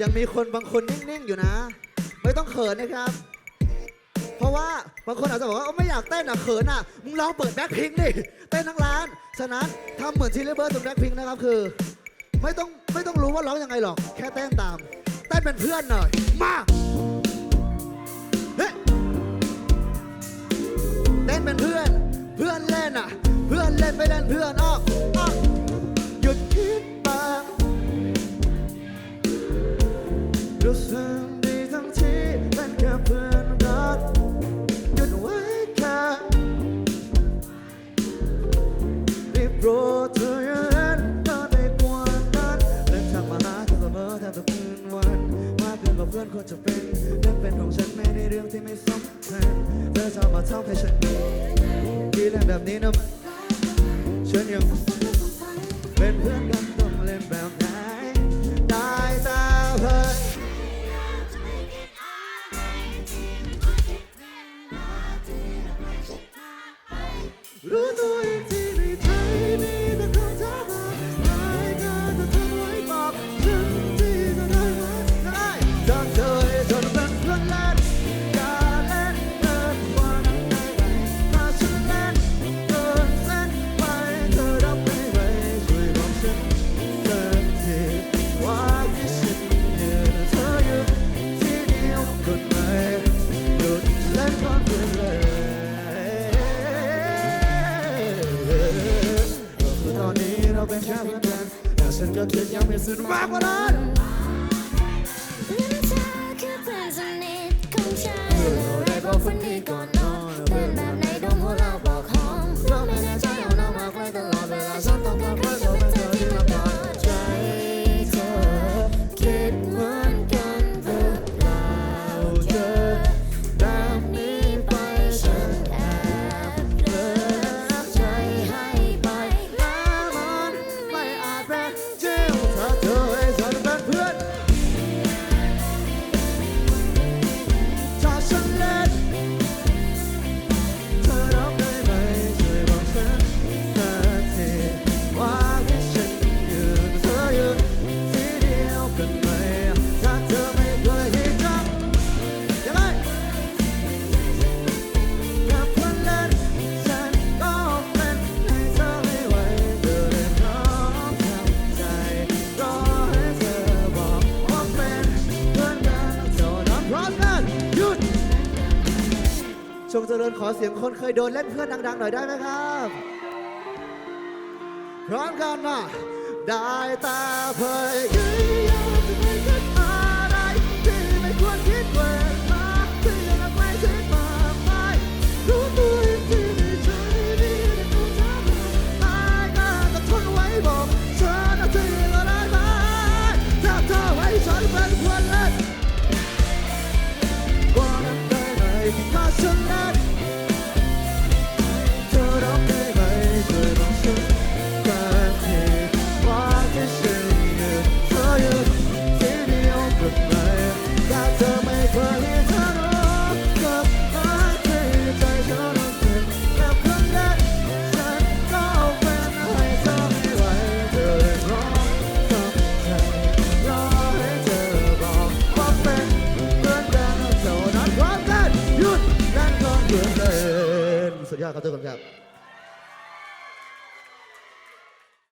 ยังมีคนบางคนนิ่งๆอยู่นะ ไม่ต้องเขินนะครับ เพราะว่าบางคนอาจจะบอกว่าไม่อยากเต้นอะเขินอะมึงลองเปิดแบ็คพิงดิเต้นทั้งร้าน ฉะนั้นทำเหมือนทีลเลเบิร์ตรงแบ็คพิงนะครับคือ ไม่ต้องไม่ต้องรู้ว่าร้องยังไงหรอก แค่เต้นตามเต้นเป็นเพื่อนหน่อย มา รื่องที่ไม่สำคัญเธอชอมาทำให้ฉันคิดเรื่องแบบนี้นะมันฉันยังเป็นเพื่อนกันต้องเล่นแบบไหนได้แต่เพื่อนรู้ตัว llame tan, hacer que te back. จงเจริญขอเสียงคนเคยโดนเล่นเพื่อนดังๆหน่อยได้ไหมครับ พร้อมกันนะได้ตาเผย สุดยอดครับทุกคนครับ